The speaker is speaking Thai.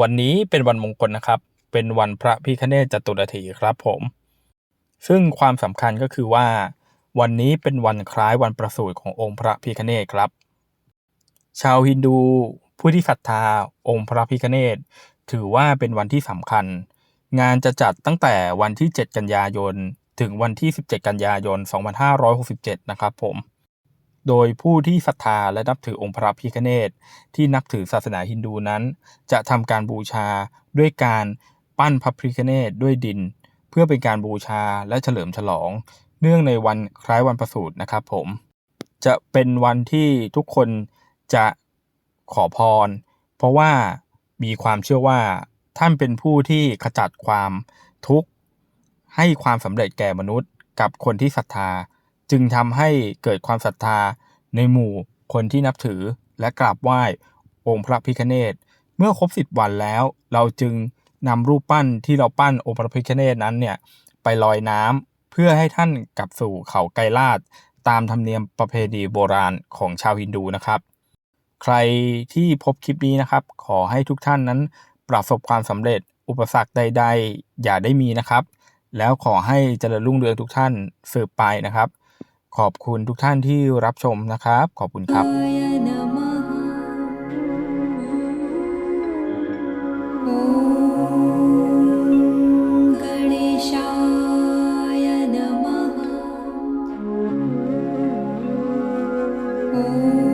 วันนี้เป็นวันมงคลนะครับ เป็นวันพระพิคเนศจตุรถีครับผม ซึ่งความสำคัญก็คือว่า วันนี้เป็นวันคล้ายวันประสูติขององค์พระพิคเนศครับ ชาวฮินดู ผู้ที่ศรัทธาองค์พระพิคเนศถือว่าเป็นวันที่สำคัญ งานจะจัดตั้งแต่วันที่ 7 กันยายน ถึงวันที่ 17 กันยายน 2567 นะครับผม โดยผู้ที่ศรัทธาและนับถือองค์พระพิฆเนศที่นับถือศาสนาฮินดูนั้น จะทำการบูชาด้วยการปั้นพระพิฆเนศด้วยดิน เพื่อเป็นการบูชาและเฉลิมฉลอง เนื่องในวันคล้ายวันประสูตินะครับผม จะเป็นวันที่ทุกคนจะขอพร เพราะว่ามีความเชื่อว่าท่านเป็นผู้ที่ขจัดความทุกข์ให้ความสำเร็จแก่มนุษย์กับคนที่ศรัทธา จึงทำให้เกิดความศรัทธาในหมู่คนที่นับถือและกราบไหว้องค์พระพิฆเนศเมื่อครบสิบวันแล้ว เราจึงนำรูปปั้นที่เราปั้นองค์พระพิฆเนศนั้นเนี่ยไปลอยน้ำเพื่อให้ท่านกลับสู่เขาไกรลาดตามธรรมเนียมประเพณีโบราณของชาวฮินดูนะครับ ใครที่พบคลิปนี้นะครับ ขอให้ทุกท่านนั้นประสบความสำเร็จอุปสรรคใด ๆ อย่าได้มีนะครับ แล้วขอให้เจริญรุ่งเรืองทุกท่านสืบไปนะครับ ขอบคุณทุกท่านที่รับชมนะครับ ขอบคุณครับ哦。